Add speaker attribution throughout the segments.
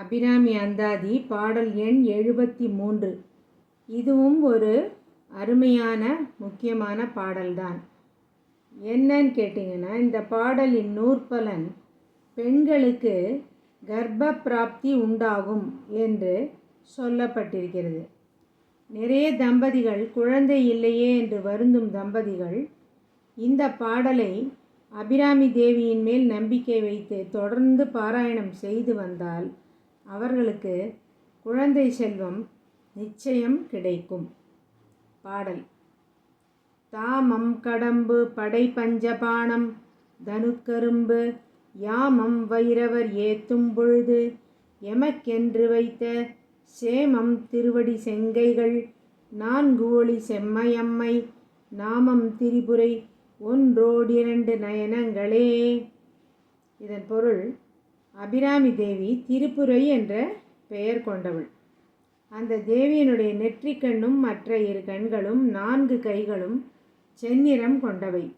Speaker 1: அபிராமி அந்தாதி பாடல் எண் எழுபத்தி மூன்று இதுவும் ஒரு அருமையான முக்கியமான பாடல்தான். என்னன்னு கேட்டிங்கன்னா இந்த பாடலின் நூற்பலன் பெண்களுக்கு கர்ப்ப பிராப்தி உண்டாகும் என்று சொல்லப்பட்டிருக்கிறது. நிறைய தம்பதிகள் குழந்தை இல்லையே என்று வருந்தும் தம்பதிகள் இந்த பாடலை அபிராமி தேவியின் மேல் நம்பிக்கை வைத்து தொடர்ந்து பாராயணம் செய்து வந்தால் அவர்களுக்கு குழந்தை செல்வம் நிச்சயம் கிடைக்கும். பாடல். தாமம் கடம்பு படை பஞ்சபாணம் தனுக்கரும்பு யாமம் வைரவர் ஏத்தும் பொழுது எமக்கென்று வைத்த சேமம் திருவடி செங்கைகள் நான்கு ஒளி செம்மையம்மை நாமம் திரிபுரை ஒன்றோடிரண்டு நயனங்களே. இதன் பொருள் அபிராமி தேவி திருப்புரை என்ற பெயர் கொண்டவள். அந்த தேவியினுடைய நெற்றிக்கண்ணும் மற்ற இரு கண்களும் நான்கு கைகளும் செந்நிறம் கொண்டவை.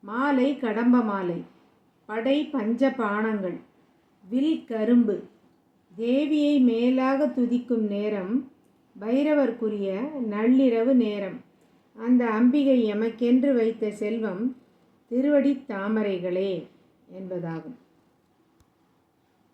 Speaker 1: மாலை கடம்ப மாலை படை பஞ்ச பானங்கள் வில் கரும்பு. தேவியை மேலாக துதிக்கும் நேரம் பைரவர்க்குரிய நள்ளிரவு நேரம். அந்த அம்பிகை எமக்கென்று வைத்த செல்வம் திருவடி தாமரைகளே என்பதாகும்.